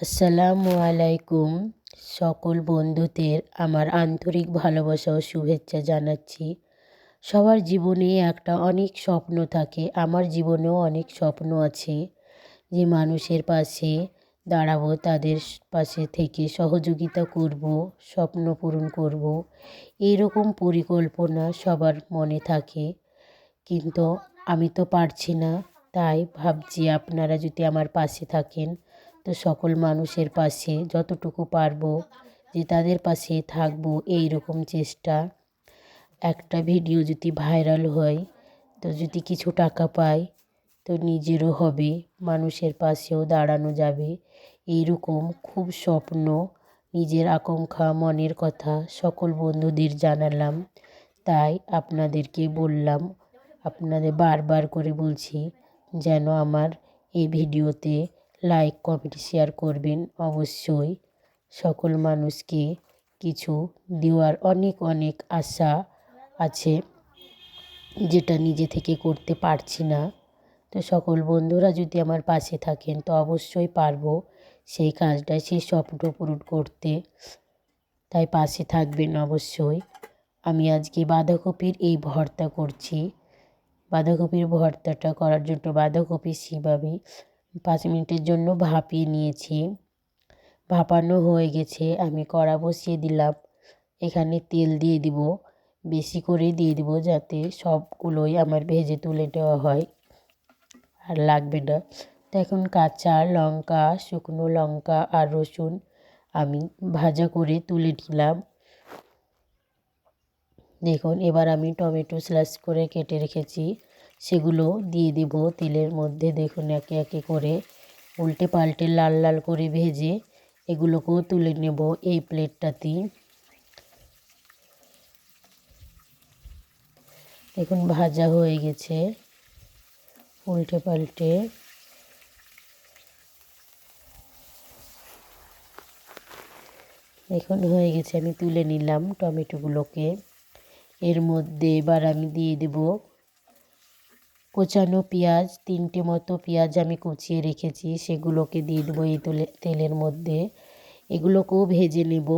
আসসালামু আলাইকুম সকল বন্ধুদের আমার আন্তরিক ভালোবাসা ও শুভেচ্ছা জানাচ্ছি। সবার জীবনে একটা অনেক স্বপ্ন থাকে, আমার জীবনেও অনেক স্বপ্ন আছে যে মানুষের পাশে দাঁড়াবো, তাদের পাশে থেকে সহযোগিতা করব, স্বপ্ন পূরণ করব। এইরকম পরিকল্পনা সবার মনে থাকে, কিন্তু আমি তো পারছি না। তাই ভাবছি আপনারা যদি আমার পাশে থাকেন তো সকল মানুষের পাশে যতটুকু পারব যে তাদের পাশে থাকব এই রকম চেষ্টা। একটা ভিডিও যদি ভাইরাল হয়, তো যদি কিছু টাকা পাই তো নিজেরও হবে, মানুষের পাশেও দাঁড়ানো যাবে। এইরকম খুব স্বপ্ন, নিজের আকাঙ্ক্ষা, মনের কথা সকল বন্ধুদের জানালাম। তাই আপনাদেরকে বললাম, আপনাদের বারবার করে বলছি, যেন আমার এই ভিডিওতে লাইক কমেন্ট শেয়ার করবেন। অবশ্যই সকল মানুষকে কিছু দেওয়ার অনেক অনেক আশা আছে যেটা নিজে থেকে করতে পারছি না। তো সকল বন্ধুরা যদি আমার পাশে থাকেন, তো অবশ্যই পারব সেই কাজটা, সেই স্বপ্ন পূরণ করতে। তাই পাশে থাকবেন অবশ্যই। আমি আজকে বাঁধাকপির এই ভর্তা করছি। বাঁধাকপির ভর্তাটা করার জন্য বাঁধাকপি সেভাবে পাঁচ মিনিটের জন্য ভাপিয়ে নিয়েছি। ভাপানো হয়ে গেছে, আমি কড়া বসিয়ে দিলাম। এখানে তেল দিয়ে দিব, বেশি করে দিয়ে দিব যাতে সবগুলোই আমার ভেজে তুলে নেওয়া হয়। আর লাগবে না। তো এখন কাঁচা লঙ্কা, শুকনো লঙ্কা আর রসুন আমি ভাজা করে তুলে নিলাম। দেখুন, এবার আমি টমেটো স্লাইস করে কেটে রেখেছি। সেগুলো দিয়ে দেব তেলের মধ্যে। দেখুন, একে একে করে উল্টে পাল্টে লাল লাল করে ভেজে এগুলোকেও তুলে নেব এই প্লেটটাতে। দেখুন, ভাজা হয়ে গেছে। উল্টে পাল্টে এখন হয়ে গেছে। আমি তুলে নিলাম টমেটোগুলোকে। এর মধ্যে এবার আমি দিয়ে দেব কোচানো পেঁয়াজ, তিনটে মতো পেঁয়াজ আমি কুচিয়ে রেখেছি, সেগুলোকে দিয়ে দেবো এই তেলে, তেলের মধ্যে। এগুলোকেও ভেজে নেব।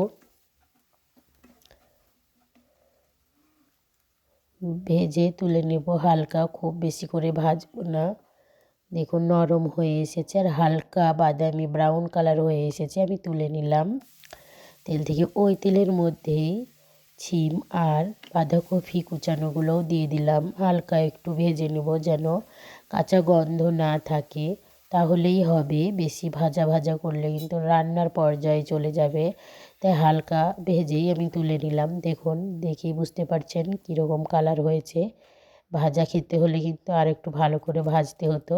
ভেজে তুলে নেব হালকা, খুব বেশি করে ভাজবো না। দেখুন, নরম হয়ে এসেছে আর হালকা বাদামি ব্রাউন কালার হয়ে এসেছে, আমি তুলে নিলাম। তেল থেকে ওই তেলের মধ্যেই ছিম আর বাঁধাকপি কুচানোগুলোও দিয়ে দিলাম। হালকা একটু ভেজে নেব যেন কাঁচা গন্ধ না থাকে। তাহলেই হবে। বেশি ভাজা ভাজা করলে কিন্তু রান্নার পর্যায়ে চলে যাবে। তাই হালকা ভেজেই আমি তুলে নিলাম। দেখুন, দেখেই বুঝতে পারছেন কীরকম কালার হয়েছে। ভাজা খেতে হলে কিন্তু আর একটু ভালো করে ভাজতে হতো।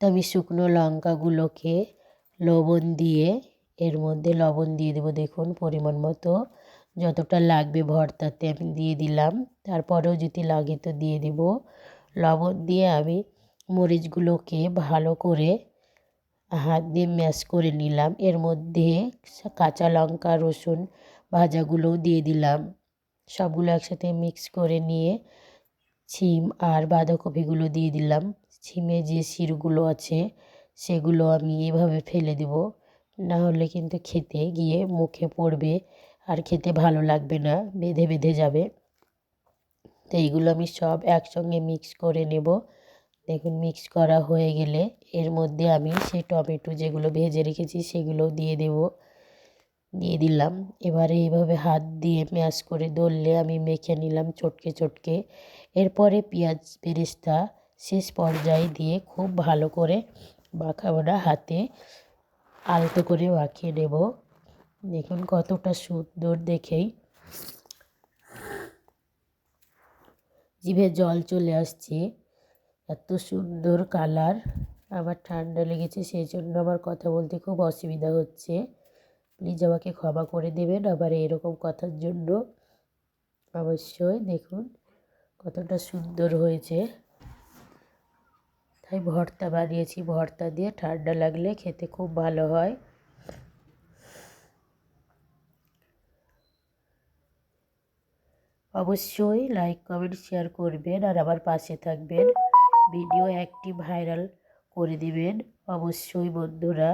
তো আমি শুকনো লঙ্কাগুলোকে লবণ দিয়ে, এর মধ্যে লবণ দিয়ে দেবো। দেখুন, পরিমাণ মতো যতটা লাগবে ভর্তাতে আমি দিয়ে দিলাম। তারপরেও যদি লাগে তো দিয়ে দিব। লবণ দিয়ে আমি মরিচগুলোকে ভালো করে হাত দিয়ে ম্যাশ করে নিলাম। এর মধ্যে কাঁচা লঙ্কা, রসুন ভাজাগুলোও দিয়ে দিলাম। সবগুলো একসাথে মিক্স করে নিয়ে ছিম আর বাঁধাকপিগুলো দিয়ে দিলাম। ছিমে যে শিরগুলো আছে সেগুলো আমি এভাবে ফেলে দেব। না হলে কিন্তু খেতে গিয়ে মুখে পড়বে আর খেতে ভালো লাগবে না, বেঁধে বেঁধে যাবে। তো এইগুলো আমি সব একসঙ্গে মিক্স করে নেব। দেখুন মিক্স করা হয়ে গেলে এর মধ্যে আমি সেই টমেটো যেগুলো ভেজে রেখেছি সেগুলো দিয়ে দেব। দিয়ে দিলাম। এবারে এইভাবে হাত দিয়ে ম্যাশ করে দললে আমি মেখে নিলাম চটকে চটকে। এরপরে পেঁয়াজ বেরেস্তা শেষ পর্যায়ে দিয়ে খুব ভালো করে মাখাবো না, হাতে আলতো করে মাখিয়ে নেব। দেখুন কতটা সুন্দর দেখেই। জিভে জল চলে আসছে। এত সুন্দর কালার। আমার ঠান্ডা লেগেছে সেই জন্য আমার কথা বলতে খুব অসুবিধা হচ্ছে। প্লিজ আমাকে ক্ষমা করে দেবেন আবার এরকম কথার জন্য। অবশ্যই দেখুন কতটা সুন্দর হয়েছে। তাই ভর্তা বানিয়েছি, ভর্তা দিয়ে ঠান্ডা লাগলে খেতে খুব ভালো হয়। অবশ্যই লাইক কমেন্ট শেয়ার করবেন আর আমার পাশে থাকবেন। ভিডিও একটি ভাইরাল করে দিবেন। অবশ্যই বন্ধুরা।